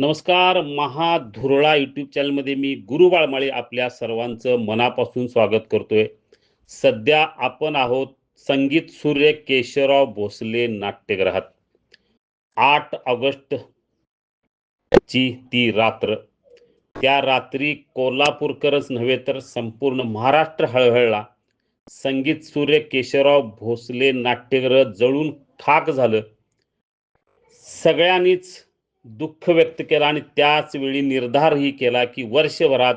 नमस्कार महाधुरळा युट्यूब चॅनलमध्ये मी गुरु बाळमाळे आपल्या सर्वांचं मनापासून स्वागत करतोय. सध्या आपण आहोत संगीत सूर्य केशवराव भोसले नाट्यगृहात आठ ऑगस्ट ची ती रात्र. त्या रात्री कोल्हापूरकरच नव्हे तर संपूर्ण महाराष्ट्र हळहळला. संगीत सूर्य केशवराव भोसले नाट्यगृह जळून खाक झालं. सगळ्यांनीच दुःख व्यक्त केलं आणि त्याच वेळी निर्धारही केला की वर्षभरात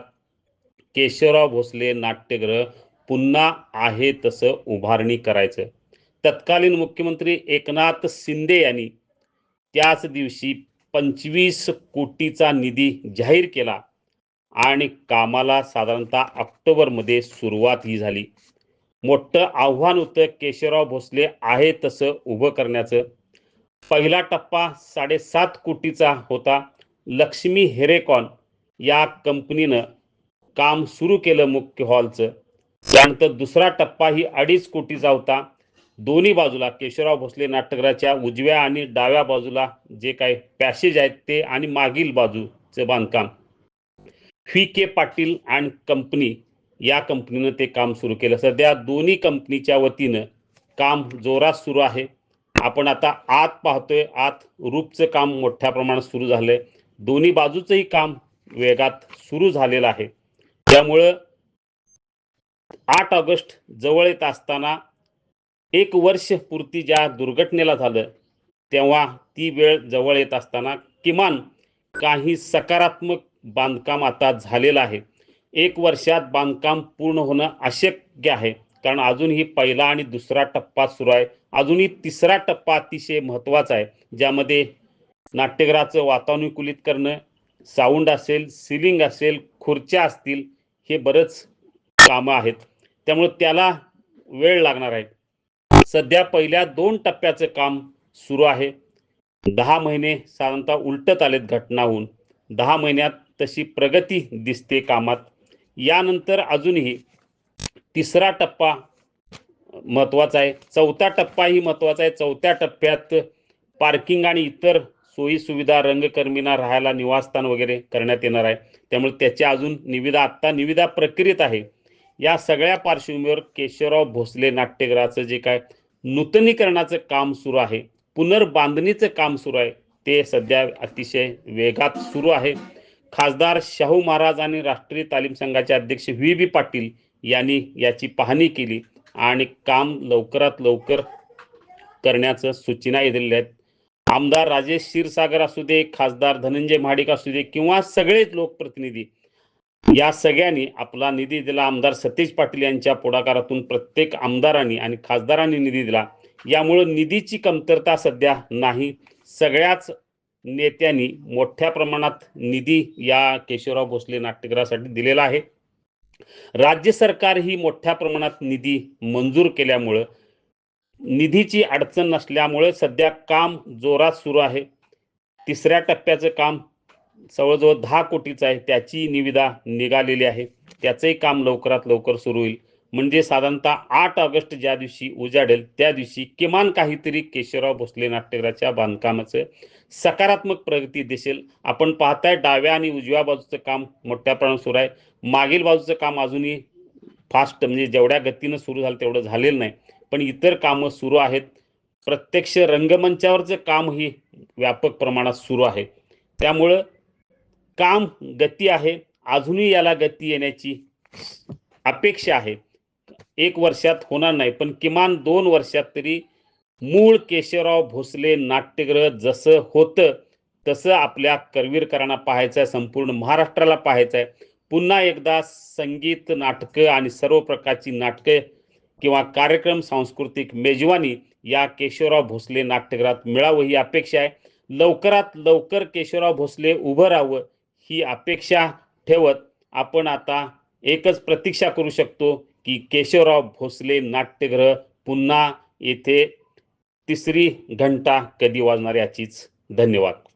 केशवराव भोसले नाट्यगृह पुन्हा आहे तसं उभारणी करायचं. तत्कालीन मुख्यमंत्री एकनाथ शिंदे यांनी त्याच दिवशी पंचवीस कोटीचा निधी जाहीर केला आणि कामाला साधारणतः ऑक्टोबरमध्ये सुरुवात ही झाली. मोठं आव्हान होतं केशवराव भोसले आहे तसं उभं करण्याचं. पहिला टप्पा साडेसात कोटीचा होता. लक्ष्मी हेरेकॉन या कंपनीनं काम सुरू केलं मुख्य हॉलचं. त्यानंतर दुसरा टप्पा ही अडीच कोटीचा होता. दोन्ही बाजूला केशवराव भोसले नाट्यगृहाच्या उजव्या आणि डाव्या बाजूला जे काही पॅसेज आहेत ते आणि मागील बाजूचं बांधकाम. V. K. Patil and company या कंपनीनं ते काम सुरू केलं. सध्या दोन्ही कंपनीच्या वतीनं काम जोरात सुरू आहे. आपण आता आत पाहतोय आत रूपचं काम मोठ्या प्रमाणात सुरू झालंय. दोन्ही बाजूचंही काम वेगात सुरू झालेलं आहे. त्यामुळं आठ ऑगस्ट जवळ येत असताना एक वर्ष पूर्ती ज्या दुर्घटनेला झालं तेव्हा ती वेळ जवळ येत असताना किमान काही सकारात्मक बांधकाम आता झालेलं आहे. एक वर्षात बांधकाम पूर्ण होणं अशक्य आहे. कारण अजूनही पहिला आणि दुसरा टप्पा सुरू आहे. अजूनही तिसरा टप्पा अतिशय महत्त्वाचा आहे ज्यामध्ये नाट्यगृहाचं वातानुकूलित करणं साऊंड असेल सिलिंग असेल खुर्च्या असतील हे बरंच कामं आहेत. त्यामुळे त्याला वेळ लागणार आहे. सध्या पहिल्या दोन टप्प्याचं काम सुरू आहे. दहा महिने साधारणतः उलटत आलेत घटना होऊन दहा महिन्यात तशी प्रगती दिसते कामात. यानंतर अजूनही तिसरा टप्पा महत्त्वाचा आहे. चौथा टप्पाही महत्त्वाचा आहे. चौथ्या टप्प्यात पार्किंग आणि इतर सोयी सुविधा रंगकर्मींना राहायला निवासस्थान वगैरे करण्यात येणार आहे. त्यामुळे त्याच्या अजून निविदा आत्ता निविदा प्रक्रियेत आहे. या सगळ्या पार्श्वभूमीवर केशवराव भोसले नाट्यगृहाचं जे काय नूतनीकरणाचं काम सुरू आहे पुनर्बांधणीचं काम सुरू आहे ते सध्या अतिशय वेगात सुरू आहे. खासदार शाहू महाराज आणि राष्ट्रीय तालीम संघाचे अध्यक्ष व्ही. बी. पाटील यांनी याची पाहणी केली आणि काम लवकरात लवकर करण्याचं सूचना दिलेल्या आहेत. आमदार राजेश क्षीरसागर असू दे खासदार धनंजय महाडिक असू दे किंवा सगळेच लोकप्रतिनिधी या सगळ्यांनी आपला निधी दिला. आमदार सतीश पाटील यांच्या पुढाकारातून प्रत्येक आमदारांनी आणि खासदारांनी निधी दिला. यामुळं निधीची कमतरता सध्या नाही. सगळ्याच नेत्यांनी मोठ्या प्रमाणात निधी या केशवराव भोसले नाट्यगृहासाठी दिलेला आहे. राज्य सरकार ही मोठ्या प्रमाणात निधी मंजूर केल्यामुळं निधीची अडचण नसल्यामुळे सध्या काम जोरात सुरू आहे. तिसऱ्या टप्प्याचं काम जवळजवळ दहा कोटीचं आहे त्याची निविदा निघालेली आहे. त्याचंही काम लवकरात लवकर सुरू होईल. म्हणजे साधारणतः आठ ऑगस्ट ज्या दिवशी उजाडेल त्या दिवशी किमान काहीतरी केशवराव भोसले नाट्यगृहाच्या बांधकामाचं सकारात्मक प्रगती दिसेल. आपण पाहताय डाव्या आणि उजव्या बाजूचं काम मोठ्या प्रमाणात सुरू आहे. मागील बाजूचं काम अजूनही फास्ट म्हणजे जेवढ्या गतीनं सुरू झालं तेवढं झालेलं नाही. पण इतर कामं सुरू आहेत. प्रत्यक्ष रंगमंचावरचं कामही व्यापक प्रमाणात सुरू आहे. त्यामुळं काम गती आहे. अजूनही याला गती येण्याची अपेक्षा आहे. एक वर्षात होणार नाही पण किमान दोन वर्षात तरी मूळ केशवराव भोसले नाट्यग्रह जसं होतं तसं आपल्या करवीरकरांना पाहायचं आहे संपूर्ण महाराष्ट्राला पाहायचं आहे. पुन्हा एकदा संगीत नाटकं आणि सर्व प्रकारची नाटकं किंवा कार्यक्रम सांस्कृतिक मेजवानी या केशवराव भोसले नाट्यगृहात मिळावं ही अपेक्षा आहे. लवकरात लवकर केशवराव भोसले उभं राहावं ही अपेक्षा ठेवत आपण आता एकच प्रतीक्षा करू शकतो की केशवराव भोसले नाट्यगृह पुन्हा येथे तिसरी घंटा कधी वाजणार याचीच धन्यवाद.